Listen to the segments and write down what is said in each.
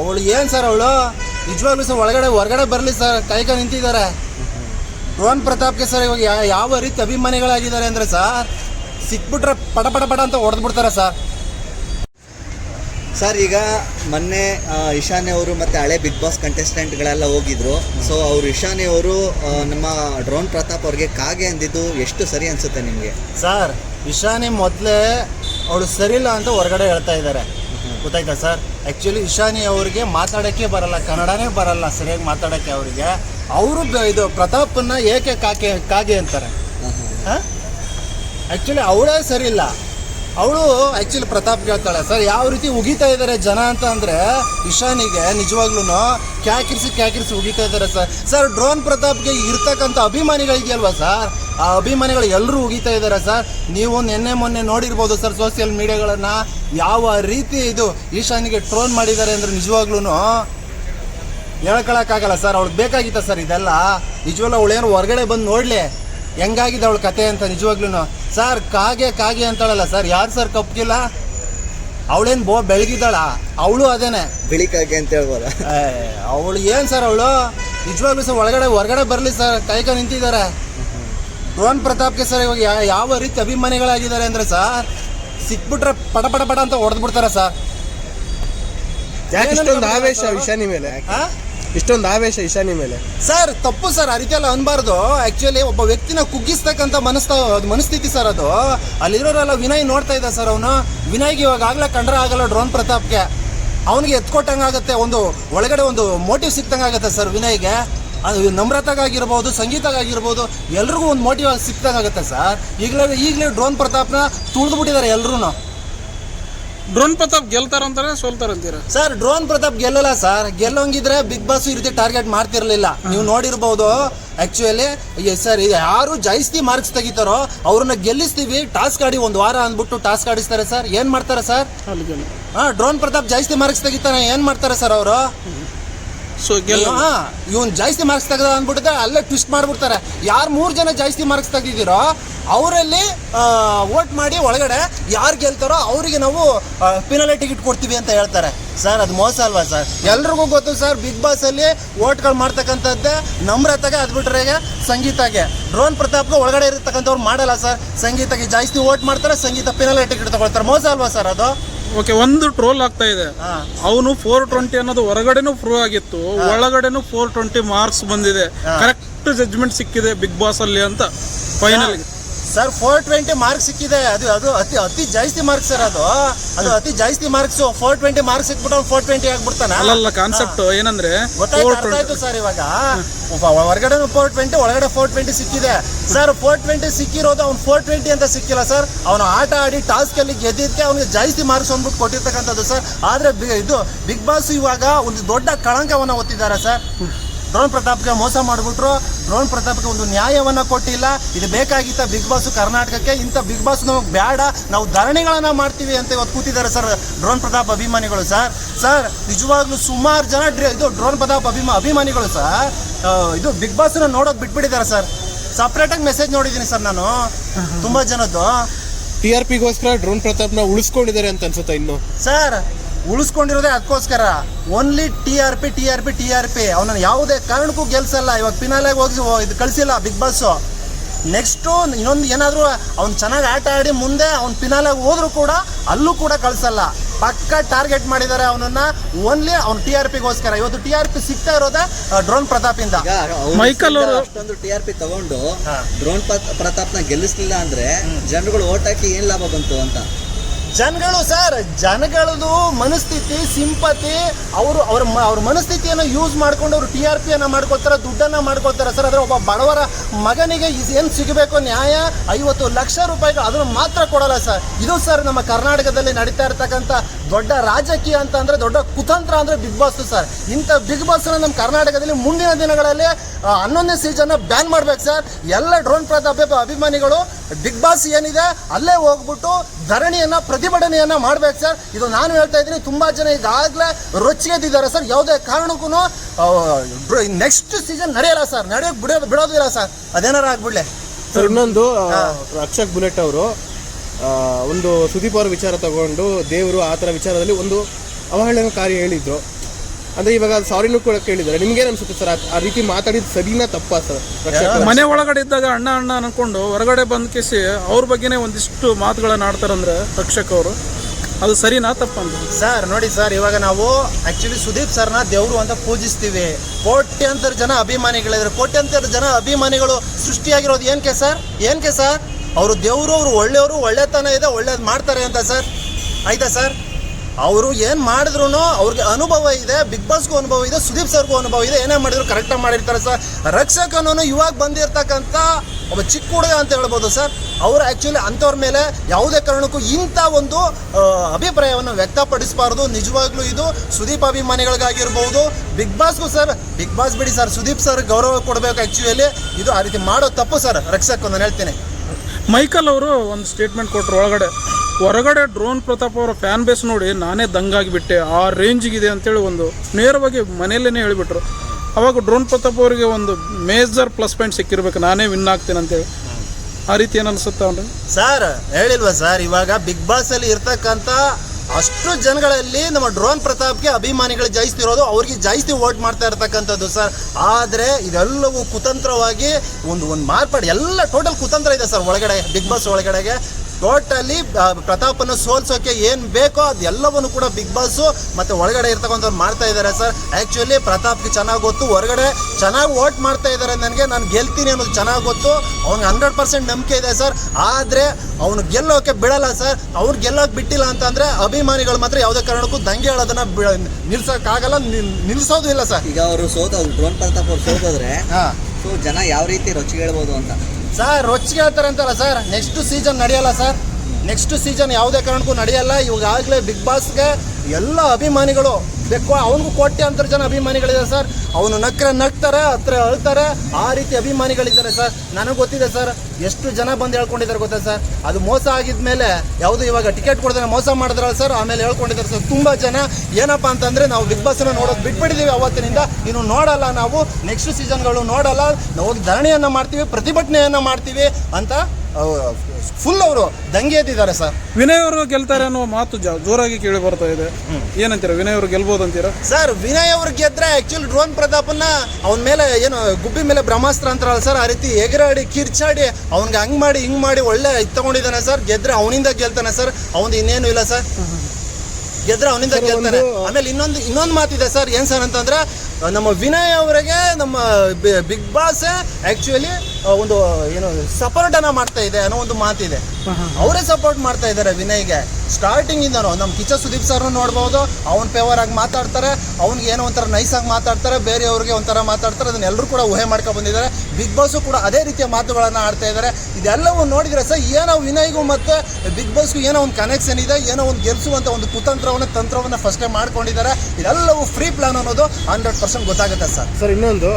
ಅವಳು ಏನು ಸರ್ ಅವಳು? ನಿಜವಾಗ್ಲೂ ಸರ್ ಒಳಗಡೆ ಹೊರಗಡೆ ಬರಲಿ ಸರ್ ಕೈಕ ನಿಂತಿದ್ದಾರೆ. ಡ್ರೋನ್ ಪ್ರತಾಪ್ಗೆ ಸರ್ ಇವಾಗ ಯಾವ ರೀತಿ ಅಭಿಮಾನಿಗಳಾಗಿದ್ದಾರೆ ಅಂದರೆ ಸರ್ ಸಿಕ್ಬಿಟ್ರೆ ಪಟ ಪಟ ಪಟ ಅಂತ ಹೊಡೆದು ಬಿಡ್ತಾರೆ ಸರ್. ಸರ್ ಈಗ ಮೊನ್ನೆ ಇಶಾನೆ ಇಶಾನಿ ಅವರು ಮತ್ತೆ ಹಳೆ ಬಿಗ್ ಬಾಸ್ ಕಂಟೆಸ್ಟೆಂಟ್ಗಳೆಲ್ಲ ಹೋಗಿದ್ರು. ಸೊ ಅವರು ಇಶಾನೆ ಅವರು ನಮ್ಮ ಡ್ರೋನ್ ಪ್ರತಾಪ್ ಅವ್ರಿಗೆ ಕಾಗೆ ಅಂದಿದ್ದು ಎಷ್ಟು ಸರಿ ಅನ್ಸುತ್ತೆ ನಿಮಗೆ? ಸರ್ ಇಶಾನಿ ಮೊದಲೇ ಅವಳು ಸರಿಯಿಲ್ಲ ಅಂತ ಹೊರಗಡೆ ಹೇಳ್ತಾ ಇದ್ದಾರೆ. ಗೊತ್ತಾಯ್ತಾ ಸರ್? ಆ್ಯಕ್ಚುಲಿ ಇಶಾನಿ ಅವರಿಗೆ ಮಾತಾಡೋಕ್ಕೆ ಬರಲ್ಲ ಕನ್ನಡನೇ ಬರಲ್ಲ ಸರಿಯಾಗಿ ಮಾತಾಡೋಕ್ಕೆ ಅವರಿಗೆ. ಅವರು ಇದು ಪ್ರತಾಪನ್ನ ಏಕೆ ಕಾಕೆ ಕಾಗೆ ಅಂತಾರೆ? ಆ್ಯಕ್ಚುಲಿ ಅವಳೇ ಸರಿ ಇಲ್ಲ ಅವಳು ಆ್ಯಕ್ಚುಲಿ ಪ್ರತಾಪ್ ಕೇಳ್ತಾಳೆ, ಸರ್, ಯಾವ ರೀತಿ ಉಗಿತಾ ಇದ್ದಾರೆ ಜನ ಅಂತ ಅಂದರೆ ಇಶಾನಿಗೆ ನಿಜವಾಗ್ಲೂ ಕ್ಯಾಕಿರಿಸಿ ಕ್ಯಾಕಿರಿಸಿ ಉಗಿತಾ ಇದ್ದಾರೆ, ಸರ್. ಸರ್, ಡ್ರೋನ್ ಪ್ರತಾಪ್ಗೆ ಇರ್ತಕ್ಕಂಥ ಅಭಿಮಾನಿಗಳಿದೆಯಲ್ವಾ ಸರ್? ಆ ಅಭಿಮಾನಿಗಳು ಎಲ್ಲರೂ ಉಗಿತಾ ಇದ್ದಾರೆ, ಸರ್. ನೀವು ನಿನ್ನೆ ಮೊನ್ನೆ ನೋಡಿರ್ಬೋದು, ಸರ್ ಸೋಷಿಯಲ್ ಮೀಡಿಯಾಗಳನ್ನ ಯಾವ ರೀತಿ ಇದು ಈಶಾನಿಗೆ ಟ್ರೋನ್ ಮಾಡಿದ್ದಾರೆ ಅಂದರೆ ನಿಜವಾಗ್ಲೂ ಹೇಳ್ಕೊಳಕ್ಕಾಗಲ್ಲ, ಸರ್. ಅವಳಿಗೆ ಬೇಕಾಗಿತ್ತ, ಸರ್, ಇದೆಲ್ಲ. ನಿಜವಾಗ್ಲೂ ಅವಳೇನು ಹೊರಗಡೆ ಬಂದು ನೋಡಲಿ. ಹೆಂಗಾಗಿದೆ ಅವಳ ಕತೆ ಅಂತ ನಿಜವಾಗ್ಲೂ ಸರ್ ಕಾಗೆ ಕಾಗೆ ಅಂತಾಳಲ್ಲ ಸರ್. ಯಾರು ಸರ್ ಕಪ್ಪಿಲ್ಲ ಅವಳೇನು ಬೋ ಬೆಳಗಿದ್ದಾಳ? ಅವಳು ಅದೇನೆ. ಬಿಳಿ ಕಾಗೆ ಅಂತ ಹೇಳ್ಬೋದ? ಅವಳು ಏನು ಸರ್ ಅವಳು? ನಿಜವಾಗ್ಲೂ ಸರ್ ಒಳಗಡೆ ಹೊರಗಡೆ ಬರಲಿ ಸರ್. ಕೈಕ ನಿಂತಿದ್ದಾರೆ. ಡ್ರೋನ್ ಪ್ರತಾಪ್ಗೆ ಸರ್ ಇವಾಗ ಯಾವ ರೀತಿ ಅಭಿಮಾನಿಗಳಾಗಿದ್ದಾರೆ ಅಂದರೆ ಸರ್ ಸಿಕ್ಬಿಟ್ರೆ ಪಟ ಪಟ ಪಟ ಅಂತ ಹೊಡೆದ್ಬಿಡ್ತಾರೆ ಸರ್. ಇಷ್ಟೊಂದು ಆವೇಶ ವಿಷಯ ಇಶಾನಿ ಮೇಲೆ ಹಾಂ ಇಷ್ಟೊಂದು ಆವೇಶ ಇಶಾನಿ ಮೇಲೆ. ಸರ್, ತಪ್ಪು ಸರ್, ಅದಕ್ಕೆಲ್ಲ ಅನ್ಬಾರ್ದು. ಆಕ್ಚುಲಿ ಒಬ್ಬ ವ್ಯಕ್ತಿನ ಕುಗ್ಗಿಸ್ತಕ್ಕಂಥ ಮನಸ್ತ ಮನಸ್ಥಿತಿ ಸರ್ ಅದು. ಅಲ್ಲಿರೋರೆಲ್ಲ ವಿನಯ್ ನೋಡ್ತಾ ಇದ್ದ ಸರ್ ಅವನು. ವಿನಯ್ಗೆ ಇವಾಗ ಆಗ್ಲೇ ಕಂಡ್ರೆ ಆಗಲ್ಲ ಡ್ರೋನ್ ಪ್ರತಾಪ್ಗೆ. ಅವನಿಗೆ ಎತ್ಕೊಟ್ಟಂಗಾಗತ್ತೆ, ಒಂದು ಒಳಗಡೆ ಒಂದು ಮೋಟಿವ್ ಸಿಕ್ತಂಗಾಗತ್ತೆ ಸರ್ ವಿನಯ್ಗೆ. ಅದು ನಮ್ರತಾಗಿರ್ಬೋದು ಸಂಗೀತಗಾಗಿರ್ಬೋದು, ಎಲ್ರಿಗೂ ಒಂದು ಮೋಟಿವ್ ಸಿಕ್ತಂಗಾಗತ್ತೆ ಸರ್. ಈಗಲೇ ಈಗಲೇ ಡ್ರೋನ್ ಪ್ರತಾಪ್ನ ತುಳಿದು ಬಿಟ್ಟಿದ್ದಾರೆ ಎಲ್ರೂ ಡ್ರೋನ್ ಪ್ರತಾಪ್ ಗೆಲ್ತಾರಂತಾರೆ ಸೋಲ್ತಾರಂತೀರ ಸರ್ ಡ್ರೋನ್ ಪ್ರತಾಪ್ ಗೆಲ್ಲಲ್ಲ ಸರ್. ಗೆಲ್ಲೋಂಗಿದ್ರೆ ಬಿಗ್ ಬಾಸ್ ಈ ರೀತಿ ಟಾರ್ಗೆಟ್ ಮಾಡ್ತಿರ್ಲಿಲ್ಲ. ನೀವು ನೋಡಿರ್ಬೋದು ಆಕ್ಚುಲಿ ಸರ್ ಯಾರು ಜಾಸ್ತಿ ಮಾರ್ಕ್ಸ್ ತೆಗಿತಾರೋ ಅವ್ರನ್ನ ಗೆಲ್ಲಿಸ್ತೀವಿ ಟಾಸ್ಕ್ ಆಡಿ ಒಂದು ವಾರ ಅಂದ್ಬಿಟ್ಟು ಟಾಸ್ಕ್ ಆಡಿಸ್ತಾರೆ ಸರ್. ಏನ್ ಮಾಡ್ತಾರೆ ಸರ್? ಹಾ ಡ್ರೋನ್ ಪ್ರತಾಪ್ ಜಾಸ್ತಿ ಮಾರ್ಕ್ಸ್ ತೆಗಿತಾನೆ ಏನ್ ಮಾಡ್ತಾರೆ ಸರ್ ಅವರು? ಸೊ ಗೆಲ್ಲ ಇವನ್ ಜಾಸ್ತಿ ಮಾರ್ಕ್ಸ್ ತೆಗೆದ ಅಂದ್ಬಿಟ್ಟಿದ್ರೆ ಅಲ್ಲೇ ಟ್ವಿಸ್ಟ್ ಮಾಡ್ಬಿಡ್ತಾರೆ. ಯಾರು ಮೂರು ಜನ ಜಾಸ್ತಿ ಮಾರ್ಕ್ಸ್ ತೆಗಿದಿರೋ ಅವರಲ್ಲಿ ವೋಟ್ ಮಾಡಿ ಒಳಗಡೆ ಯಾರು ಗೆಲ್ತಾರೋ ಅವರಿಗೆ ನಾವು ಪಿನಲ್ ಟಿಕೆಟ್ ಕೊಡ್ತೀವಿ ಅಂತ ಹೇಳ್ತಾರೆ. ಸರ್ ಅದು ಮೋಸ ಅಲ್ವಾ ಸರ್ ಎಲ್ರಿಗೂ ಗೊತ್ತು ಸರ್ ಬಿಗ್ ಬಾಸ್ ಅಲ್ಲಿ ವೋಟ್ಗಳು ಮಾಡ್ತಕ್ಕಂಥದ್ದೇ ನಮ್ರತೆಗೆ ಅದು ಬಿಟ್ರೆ ಸಂಗೀತಗೆ. ಡ್ರೋನ್ ಪ್ರತಾಪ್ಗೆ ಒಳಗಡೆ ಇರತಕ್ಕಂಥವ್ರು ಮಾಡಲ್ಲ ಸರ್ ಸಂಗೀತಗೆ ಜಾಸ್ತಿ ವೋಟ್ ಮಾಡ್ತಾರೆ ಸಂಗೀತ ಪಿನಲ್ ಟಿಕೆಟ್ ತಗೊಳ್ತಾರೆ. ಮೋಸ ಅಲ್ವಾ ಸರ್ ಅದು? ಓಕೆ ಒಂದು ಟ್ರೋಲ್ ಆಗ್ತಾ ಇದೆ. ಅವನು ಫೋರ್ ಟ್ವೆಂಟಿ ಅನ್ನೋದು ಹೊರಗಡೆನೂ ಪ್ರೂವ್ ಆಗಿತ್ತು. ಒಳಗಡೆನೂ ಫೋರ್ ಟ್ವೆಂಟಿ ಮಾರ್ಕ್ಸ್ ಬಂದಿದೆ. ಕರೆಕ್ಟ್ ಜಜ್ಮೆಂಟ್ ಸಿಕ್ಕಿದೆ ಬಿಗ್ ಬಾಸ್ ಅಲ್ಲಿ ಅಂತ. Final sir four twenty marks ಸಿಕ್ಕಿದೆ. ಅದು ಅದು ಅತಿ ಅತಿ ಜಾಸ್ತಿ ಮಾರ್ಕ್ಸ್ ಸರ್ ಅದು. ಅದು ಅತಿ ಜಾಸ್ತಿ ಮಾರ್ಕ್ಸ್ ಫೋರ್ ಟ್ವೆಂಟಿ ಮಾರ್ಕ್ಸ್ ಸಿಕ್ಬಿಟ್ಟು ಫೋರ್ ಟ್ವೆಂಟಿ ಆಗ್ಬಿಡ್ತಾನ? ಕಾನ್ಸೆಪ್ಟ್ ಏನಂದ್ರೆ ಗೊತ್ತಾಯ್ತು ಸರ್ ಇವಾಗ. ಹೊರಗಡೆ ಫೋರ್ ಟ್ವೆಂಟಿ ಒಳಗಡೆ ಫೋರ್ ಟ್ವೆಂಟಿ ಸಿಕ್ಕಿದೆ. ಸರ್ ಫೋರ್ ಟ್ವೆಂಟಿ ಸಿಕ್ಕಿರೋದು ಅವ್ನು ಫೋರ್ ಟ್ವೆಂಟಿ ಅಂತ ಸಿಕ್ಕಿಲ್ಲ ಸರ್. ಅವನು ಆಟ ಆಡಿ ಟಾಸ್ಕ್ ಅಲ್ಲಿ ಗೆದ್ದಿದ್ದಕ್ಕೆ ಅವ್ನಿಗೆ ಜಾಸ್ತಿ ಮಾರ್ಕ್ಸ್ ಅಂದ್ಬಿಟ್ಟು ಕೊಟ್ಟಿರ್ತಕ್ಕಂಥದ್ದು ಸರ್. ಆದ್ರೆ ಇದು ಬಿಗ್ ಬಾಸ್ ಇವಾಗ ಒಂದು ದೊಡ್ಡ ಕಳಂಕವನ್ನ ಒತ್ತಿದ್ದಾರೆ ಸರ್. ದ್ರೋಣ್ ಪ್ರತಾಪ್ಗೆ ಮೋಸ ಮಾಡಿಬಿಟ್ರು. ಡ್ರೋನ್ ಪ್ರತಾಪ್ಗೆ ಒಂದು ನ್ಯಾಯವನ್ನು ಕೊಟ್ಟಿಲ್ಲ. ಇದು ಬೇಕಾಗಿತ್ತ ಬಿಗ್ ಬಾಸ್ ಕರ್ನಾಟಕಕ್ಕೆ ಇಂಥ ಬಿಗ್ ಬಾಸ್ ನಮಗೆ ಬೇಡ ನಾವು ಧರಣಿಗಳನ್ನು ಮಾಡ್ತೀವಿ ಅಂತ ಇವತ್ತು ಕೂತಿದ್ದಾರೆ ಸರ್ ಡ್ರೋನ್ ಪ್ರತಾಪ್ ಅಭಿಮಾನಿಗಳು ಸರ್. ಸರ್ ನಿಜವಾಗ್ಲೂ ಸುಮಾರು ಜನ ಇದು ಡ್ರೋನ್ ಪ್ರತಾಪ್ ಅಭಿಮಾ ಅಭಿಮಾನಿಗಳು ಸರ್. ಇದು ಬಿಗ್ ಬಾಸ್ನ ನೋಡೋಕೆ ಬಿಟ್ಬಿಟ್ಟಿದ್ದಾರೆ ಸರ್. ಸಪ್ರೇಟಾಗಿ ಮೆಸೇಜ್ ನೋಡಿದ್ದೀನಿ ಸರ್ ನಾನು. ತುಂಬ ಜನದ್ದು. ಟಿ ಆರ್ ಪಿಗೋಸ್ಕರ ಡ್ರೋನ್ ಪ್ರತಾಪ್ನ ಉಳಿಸ್ಕೊಂಡಿದ್ದಾರೆ ಅಂತ ಅನ್ಸುತ್ತೆ ಇನ್ನು? ಸರ್ ಉಳಿಸ್ಕೊಂಡಿರೋದೇ ಅದಕ್ಕೋಸ್ಕರ. Only T R P T R P T R P ಅವನನ್ನು ಯಾವುದೇ ಕಾರಣಕ್ಕೂ ಗೆಲ್ಸಲ್ಲ. ಇವಾಗ ಪಿನಾಲಾಗಿ ಹೋಗಿ ಇದು ಕಳಿಸಿಲ್ಲ ಬಿಗ್ ಬಾಸ್ ನೆಕ್ಸ್ಟು ಇನ್ನೊಂದು ಏನಾದರೂ ಅವ್ನು ಚೆನ್ನಾಗಿ ಆಟ ಆಡಿ ಮುಂದೆ ಅವ್ನು ಪಿನಾಲಾಗಿ ಹೋದರೂ ಕೂಡ ಅಲ್ಲೂ ಕೂಡ ಕಳಿಸಲ್ಲ. ಪಕ್ಕ ಟಾರ್ಗೆಟ್ ಮಾಡಿದ್ದಾರೆ ಅವನನ್ನ. ಓನ್ಲಿ ಅವ್ನ ಟಿ ಆರ್ ಪಿಗೋಸ್ಕರ ಇವತ್ತು ಟಿ ಆರ್ ಪಿ ಸಿಗ್ತಾ ಇರೋದ ಡ್ರೋನ್ ಪ್ರತಾಪ್ ಇಂದ ಮೈಕಲ್ ಅವರು- ಅಷ್ಟೊಂದು ಟಿ ಆರ್ ಪಿ ತಗೊಂಡು ಹಾ. ಡ್ರೋನ್ ಪ್ರತ- ಪ್ರತಾಪ್ನ ಗೆಲ್ಲಿಸ್ಲಿಲ್ಲ ಅಂದ್ರೆ ಜನಗಳು ಓಟ್ ಹಾಕಿ ಏನ್ ಲಾಭ ಬಂತು ಅಂತ. ಜನಗಳು ಸರ್ ಜನಗಳದು ಮನಸ್ಥಿತಿ, ಸಿಂಪತಿ, ಅವರು ಅವ್ರ ಅವ್ರ ಮನಸ್ಥಿತಿಯನ್ನು ಯೂಸ್ ಮಾಡ್ಕೊಂಡು ಅವರು ಟಿ ಆರ್ ಪಿಯನ್ನು ಮಾಡ್ಕೊಳ್ತಾರೆ, ದುಡ್ಡನ್ನು ಮಾಡ್ಕೊಳ್ತಾರೆ. ಸರ್ ಆದರೆ ಒಬ್ಬ ಬಡವರ ಮಗನಿಗೆ ಏನು ಸಿಗಬೇಕು ನ್ಯಾಯ? ಐವತ್ತು ಲಕ್ಷ ರೂಪಾಯಿಗಳು ಅದನ್ನು ಮಾತ್ರ ಕೊಡಲ್ಲ ಸರ್. ಇದು ಸರ್, ನಮ್ಮ ಕರ್ನಾಟಕದಲ್ಲಿ ನಡೀತಾ ಇರ್ತಕ್ಕಂಥ ದೊಡ್ಡ ರಾಜಕೀಯ ಅಂತ ಅಂದರೆ ದೊಡ್ಡ ಕುತಂತ್ರ ಅಂದರೆ ಬಿಗ್ ಬಾಸ್ ಸರ್. ಇಂಥ ಬಿಗ್ ಬಾಸ್ನ ನಮ್ಮ ಕರ್ನಾಟಕದಲ್ಲಿ ಮುಂದಿನ ದಿನಗಳಲ್ಲಿ ಹನ್ನೊಂದನೇ ಸೀಸನ್ನ ಬ್ಯಾನ್ ಮಾಡ್ಬೇಕು ಸರ್. ಎಲ್ಲ ಡ್ರೋನ್ ಪ್ರತಾಪ ಅಭಿಮಾನಿಗಳು ಬಿಗ್ ಬಾಸ್ ಏನಿದೆ ಅಲ್ಲೇ ಹೋಗ್ಬಿಟ್ಟು ಧರಣಿಯನ್ನ ಪ್ರತಿಭಟನೆಯನ್ನ ಮಾಡ್ಬೇಕು ಸರ್. ಇದು ನಾನು ಹೇಳ್ತಾ ಇದ್ದೀನಿ ತುಂಬಾ ಜನ ಈಗಾಗಲೇ ರೊಚ್ಚಿಗೆದ್ದಿದ್ದಾರೆ ಸರ್. ಯಾವುದೇ ಕಾರಣಕ್ಕೂ ನೆಕ್ಸ್ಟ್ ಸೀಸನ್ ನಡೆಯಲ್ಲ ಸರ್. ನಡೆಯೋಕೆ ಬಿಡೋ ಬಿಡೋದಿಲ್ಲ ಸರ್. ಅದೇನಾರ ಆಗ್ಬಿಡ್ಲಿ. ಸರ್ ಇನ್ನೊಂದು ಅಕ್ಷಕ್ ರಕ್ಷಕ್ ಬುಲೆಟ್ ಅವರು ಒಂದು ಸುದೀಪ್ ಅವರ ವಿಚಾರ ತಗೊಂಡು ದೇವರು ಆ ಥರ ವಿಚಾರದಲ್ಲಿ ಒಂದು ಅವಹೇಳನಕಾರಿ ಹೇಳಿದ್ರು. ಅಂದ್ರೆ ಇವಾಗ ಸಾರಿನೂ ಕೂಡ ಕೇಳಿದ್ದಾರೆ. ನಿಮ್ಗೆ ಅನ್ಸುತ್ತೆ ಸರ್? ಆ ರೀತಿ ಮಾತಾಡಿದ ಸರಿನಾ ತಪ್ಪಾ ಸರ್? ಮನೆ ಒಳಗಡೆ ಇದ್ದಾಗ ಅಣ್ಣ ಅಣ್ಣ ಅನ್ಕೊಂಡು ಹೊರಗಡೆ ಬಂದ್ ಕೇಸಿ ಅವ್ರ ಬಗ್ಗೆನೇ ಒಂದಿಷ್ಟು ಮಾತುಗಳನ್ನ ಆಡ್ತಾರಂದ್ರೆ ರಕ್ಷಕವರು ಅದು ಸರಿನಾ ತಪ್ಪಂತ ಸರ್ ನೋಡಿ ಸರ್ ಇವಾಗ ನಾವು ಆಕ್ಚುಲಿ ಸುದೀಪ್ ಸರ್ನ ದೇವರು ಅಂತ ಪೂಜಿಸ್ತೀವಿ. ಕೋಟ್ಯಂತರ ಜನ ಅಭಿಮಾನಿಗಳಿದ್ರೆ ಕೋಟ್ಯಂತರ ಜನ ಅಭಿಮಾನಿಗಳು ಸೃಷ್ಟಿಯಾಗಿರೋದು ಏನಕ್ಕೆ ಸರ್? ಏನಕ್ಕೆ ಸರ್? ಅವರು ದೇವರು, ಅವರು ಒಳ್ಳೆಯವರು, ಒಳ್ಳೆತನ ಇದೆ, ಒಳ್ಳೇದು ಮಾಡ್ತಾರೆ ಅಂತ ಸರ್. ಆಯ್ತಾ ಸರ್? ಅವರು ಏನು ಮಾಡಿದ್ರು ಅವ್ರಿಗೆ ಅನುಭವ ಇದೆ, ಬಿಗ್ ಬಾಸ್ಗೂ ಅನುಭವ ಇದೆ, ಸುದೀಪ್ ಸರ್ಗೂ ಅನುಭವ ಇದೆ, ಏನೇ ಮಾಡಿದ್ರು ಕರೆಕ್ಟಾಗಿ ಮಾಡಿರ್ತಾರೆ ಸರ್. ರಕ್ಷಕನೂ ಇವಾಗ ಬಂದಿರತಕ್ಕಂಥ ಒಬ್ಬ ಚಿಕ್ಕ ಹುಡುಗ ಅಂತ ಹೇಳ್ಬೋದು ಸರ್. ಅವರು ಆ್ಯಕ್ಚುಲಿ ಅಂಥವ್ರ ಮೇಲೆ ಯಾವುದೇ ಕಾರಣಕ್ಕೂ ಇಂಥ ಒಂದು ಅಭಿಪ್ರಾಯವನ್ನು ವ್ಯಕ್ತಪಡಿಸಬಾರ್ದು. ನಿಜವಾಗ್ಲೂ ಇದು ಸುದೀಪ್ ಅಭಿಮಾನಿಗಳಿಗಾಗಿರ್ಬೋದು. ಬಿಗ್ ಬಾಸ್ಗೂ ಸರ್, ಬಿಗ್ ಬಾಸ್ ಬಿಡಿ ಸರ್. ಸುದೀಪ್ ಸರ್ ಗೌರವ ಕೊಡಬೇಕು ಆ್ಯಕ್ಚುಲಿ ಇದು ಆ ರೀತಿ ಮಾಡೋ ತಪ್ಪು ಸರ್. ರಕ್ಷಕ್ ನಾನು ಹೇಳ್ತೀನಿ. ಮೈಕಲ್ ಅವರು ಒಂದು ಸ್ಟೇಟ್ಮೆಂಟ್ ಕೊಟ್ಟರು ಒಳಗಡೆ, ಹೊರಗಡೆ ಡ್ರೋನ್ ಪ್ರತಾಪ್ ಅವರ ಫ್ಯಾನ್ ಬೇಸ್ ನೋಡಿ ನಾನೇ ದಂಗಾಗಿಬಿಟ್ಟೆ, ಆ ರೇಂಜಿಗಿದೆ ಅಂತೇಳಿ ಒಂದು ನೇರವಾಗಿ ಮನೆಯಲ್ಲೇ ಹೇಳಿಬಿಟ್ರು. ಅವಾಗ ಡ್ರೋನ್ ಪ್ರತಾಪ್ ಅವರಿಗೆ ಒಂದು ಮೇಜರ್ ಪ್ಲಸ್ ಪಾಯಿಂಟ್ ಸಿಕ್ಕಿರ್ಬೇಕು, ನಾನೇ ವಿನ್ ಆಗ್ತೇನೆ ಅಂತೇಳಿ. ಆ ರೀತಿ ಏನು ಅನ್ಸುತ್ತೆ ಅವ್ರಿಗೆ ಸರ್ ಹೇಳಿಲ್ವಾ ಸರ್ ಇವಾಗ ಬಿಗ್ ಬಾಸ್ ಅಲ್ಲಿ ಇರ್ತಕ್ಕಂಥ ಅಷ್ಟು ಜನಗಳಲ್ಲಿ ನಮ್ಮ ಡ್ರೋನ್ ಪ್ರತಾಪ್ಗೆ ಅಭಿಮಾನಿಗಳು ಜಯಿಸ್ತಿರೋದು, ಅವ್ರಿಗೆ ಜಾಸ್ತಿ ವೋಟ್ ಮಾಡ್ತಾ ಇರ್ತಕ್ಕಂಥದ್ದು ಸರ್ ಆದರೆ ಇದೆಲ್ಲವೂ ಕುತಂತ್ರವಾಗಿ ಒಂದು ಒಂದು ಮಾರ್ಪಾಡು ಎಲ್ಲ ಟೋಟಲ್ ಕುತಂತ್ರ ಇದೆ ಸರ್ ಒಳಗಡೆ ಬಿಗ್ ಬಾಸ್ ಒಳಗಡೆಗೆ. ಟೋಟಲಿ ಪ್ರತಾಪನ್ನು ಸೋಲ್ಸೋಕೆ ಏನು ಬೇಕೋ ಅದೆಲ್ಲವನ್ನು ಕೂಡ ಬಿಗ್ ಬಾಸು ಮತ್ತು ಒಳಗಡೆ ಇರ್ತಕ್ಕಂಥವ್ರು ಮಾಡ್ತಾ ಇದ್ದಾರೆ ಸರ್ ಆ್ಯಕ್ಚುಲಿ ಪ್ರತಾಪ್ಗೆ ಚೆನ್ನಾಗಿ ಗೊತ್ತು. ಹೊರಗಡೆ ಚೆನ್ನಾಗಿ ವೋಟ್ ಮಾಡ್ತಾ ಇದ್ದಾರೆ ನನಗೆ ನಾನು ಗೆಲ್ತೀನಿ ಅನ್ನೋದು ಚೆನ್ನಾಗಿ ಗೊತ್ತು. ಅವ್ನಿಗೆ ಹಂಡ್ರೆಡ್ ಪರ್ಸೆಂಟ್ ನಂಬಿಕೆ ಇದೆ ಸರ್. ಆದರೆ ಅವನು ಗೆಲ್ಲೋಕೆ ಬಿಡಲ್ಲ ಸರ್. ಅವ್ರು ಗೆಲ್ಲೋಕೆ ಬಿಟ್ಟಿಲ್ಲ ಅಂತಂದರೆ ಅಭಿಮಾನಿಗಳು ಮಾತ್ರ ಯಾವುದೇ ಕಾರಣಕ್ಕೂ ದಂಗೆ ಹೇಳೋದನ್ನ ನಿಲ್ಸೋಕ್ಕಾಗಲ್ಲ ನಿಲ್- ನಿಲ್ಸೋದು ಇಲ್ಲ ಸರ್. ಈಗ ಅವರು ಸೋತ ಡ್ರೋನ್ ಪ್ರತಾಪ್ ಅವ್ರು ಸೋತೋದ್ರೆ ಹಾಂ. ಸೊ ಜನ ಯಾವ ರೀತಿ ರೊಚ್ಚಿ ಹೇಳ್ಬೋದು ಅಂತ? ಸರ್ ರೊಚ್ಚಿ ಹೇಳ್ತಾರೆ ಅಂತಲ್ಲ ಸರ್. ನೆಕ್ಸ್ಟ್ ಸೀಸನ್ ನಡೆಯಲ್ಲ ಸರ್. ನೆಕ್ಸ್ಟ್ ಸೀಸನ್ ಯಾವುದೇ ಕಾರಣಕ್ಕೂ ನಡೆಯಲ್ಲ. ಇವಾಗಲೇ ಬಿಗ್ ಬಾಸ್ಗೆ ಎಲ್ಲ ಅಭಿಮಾನಿಗಳು ಬೇಕು, ಅವನಿಗೂ ಕೋಟ್ಯಾಂತರ ಜನ ಅಭಿಮಾನಿಗಳಿದ್ದಾರೆ ಸರ್. ಅವನು ನಕ್ರೆ ನಗ್ತಾರೆ, ಹತ್ರ ಅಳ್ತಾರೆ, ಆ ರೀತಿ ಅಭಿಮಾನಿಗಳಿದ್ದಾರೆ ಸರ್. ನನಗೆ ಗೊತ್ತಿದೆ ಸರ್, ಎಷ್ಟು ಜನ ಬಂದು ಹೇಳ್ಕೊಂಡಿದ್ದಾರೆ ಗೊತ್ತಾ ಸರ್? ಅದು ಮೋಸ ಆಗಿದ್ಮೇಲೆ ಯಾವುದು ಇವಾಗ ಟಿಕೆಟ್ ಕೊಡ್ತಾರೆ ಮೋಸ ಮಾಡಿದ್ರಲ್ಲ ಸರ್, ಆಮೇಲೆ ಹೇಳ್ಕೊಂಡಿದ್ದಾರೆ ಸರ್. ತುಂಬ ಜನ ಏನಪ್ಪ ಅಂತಂದರೆ ನಾವು ಬಿಗ್ ಬಾಸ್ನ ನೋಡೋದು ಬಿಟ್ಬಿಟ್ಟಿದ್ದೀವಿ ಅವತ್ತಿನಿಂದ. ಇನ್ನು ನೋಡಲ್ಲ ನಾವು ನೆಕ್ಸ್ಟ್ ಸೀಸನ್ಗಳು ನೋಡಲ್ಲ. ನಾವು ಧರಣಿಯನ್ನು ಮಾಡ್ತೀವಿ, ಪ್ರತಿಭಟನೆಯನ್ನು ಮಾಡ್ತೀವಿ ಅಂತ ಫುಲ್ ಅವರು ದಂಗೆ ಎದ್ದಿದ್ದಾರೆ ಸರ್. ವಿನಯ್ ಅವರು ಗೆಲ್ತಾರೆ ಅನ್ನೋ ಮಾತು ಜ ಜೋರಾಗಿ ಕೇಳಿ ಬರ್ತಾ ಇದೆ. ಏನಂತೀರಾ? ವಿನಯ್ ಅವರು ಗೆಲ್ಬೋದು ಅಂತೀರಾ? ಸರ್ ವಿನಯ್ ಅವ್ರು ಗೆದ್ರೆ ಆಕ್ಚುಲಿ ಡ್ರೋನ್ ಪ್ರತಾಪನ್ನ ಅವನ ಮೇಲೆ ಏನು ಗುಬ್ಬಿ ಮೇಲೆ ಬ್ರಹ್ಮಾಸ್ತ್ರ ಅಂತಾರಲ್ಲ ಸರ್ ಆ ರೀತಿ ಎಗರಾಡಿ ಕಿರ್ಚಾಡಿ ಅವ್ನಿಗೆ ಹಂಗ್ ಮಾಡಿ ಹಿಂಗ್ ಮಾಡಿ ಒಳ್ಳೆ ಇದು ತಗೊಂಡಿದ್ದಾನೆ ಸರ್. ಗೆದ್ರೆ ಅವನಿಂದ ಗೆಲ್ತಾನೆ ಸರ್. ಅವನ್ ಇನ್ನೇನು ಇಲ್ಲ ಸರ್. ಗೆದ್ರೆ ಅವನಿಂದ ಗೆಲ್ತಾನೆ. ಆಮೇಲೆ ಇನ್ನೊಂದು ಇನ್ನೊಂದು ಮಾತಿದೆ ಸರ್ ಏನ್ ಸರ್ ಅಂತಂದ್ರೆ ನಮ್ಮ ವಿನಯ್ ಅವರಿಗೆ ನಮ್ಮ ಬಿಗ್ ಬಾಸ್ ಆಕ್ಚುಲಿ ಒಂದು ಏನು ಸಪೋರ್ಟ್ ಅನ್ನ ಮಾಡ್ತಾ ಇದೆ ಅನ್ನೋ ಒಂದು ಮಾತಿದೆ. ಅವರೇ ಸಪೋರ್ಟ್ ಮಾಡ್ತಾ ಇದ್ದಾರೆ ವಿನಯ್ಗೆ. ಸ್ಟಾರ್ಟಿಂಗ್ ಇಂದ ನಮ್ಮ ಕಿಚ್ಚ ಸುದೀಪ್ ಸರ್ ನೋಡ್ಬೋದು. ಅವ್ನ ಫೇವರ್ ಆಗಿ ಮಾತಾಡ್ತಾರೆ. ಅವ್ನಿಗೆ ಏನೋ ಒಂಥರ ನೈಸ್ ಆಗಿ ಮಾತಾಡ್ತಾರೆ. ಬೇರೆಯವ್ರಿಗೆ ಒಂಥರ ಮಾತಾಡ್ತಾರೆ. ಅದನ್ನ ಎಲ್ಲರೂ ಕೂಡ ಊಹೆ ಮಾಡ್ಕೊಂಡು ಬಂದಿದ್ದಾರೆ. ಬಿಗ್ ಬಾಸು ಕೂಡ ಅದೇ ರೀತಿಯ ಮಾತುಗಳನ್ನ ಆಡ್ತಾ ಇದ್ದಾರೆ. ಇದೆಲ್ಲವೂ ನೋಡಿದ್ರೆ ಸರ್ ಏನೋ ವಿನಯ್ಗೂ ಮತ್ತೆ ಬಿಗ್ ಬಾಸ್ಗೂ ಏನೋ ಒಂದು ಕನೆಕ್ಷನ್ ಇದೆ. ಏನೋ ಒಂದು ಗೆಲ್ಸುವಂತ ಒಂದು ಕುತಂತ್ರವನ್ನು ತಂತ್ರವನ್ನ ಫಸ್ಟೇ ಮಾಡ್ಕೊಂಡಿದ್ದಾರೆ. ಇದೆಲ್ಲವೂ ಫ್ರೀ ಪ್ಲಾನ್ ಅನ್ನೋದು ಹಂಡ್ರೆಡ್ ಪರ್ಸೆಂಟ್ ಗೊತ್ತಾಗುತ್ತೆ ಸರ್. ಸರ್ ಇನ್ನೊಂದು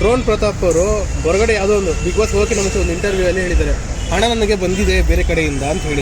ಡ್ರೋನ್ ಪ್ರತಾಪ್ ಅವರು ಹೊರಗಡೆ ಯಾವುದೋ ಒಂದು ಬಿಗ್ ಬಾಸ್ ಹೋಗಿ ನಮ್ಮ ಒಂದು ಇಂಟರ್ವ್ಯೂ ಅಲ್ಲಿ ಹೇಳಿದ್ದಾರೆ. ಹಣ ನನಗೆ ಬಂದಿದೆ ಬೇರೆ ಕಡೆಯಿಂದ ಅಂತ ಹೇಳಿ.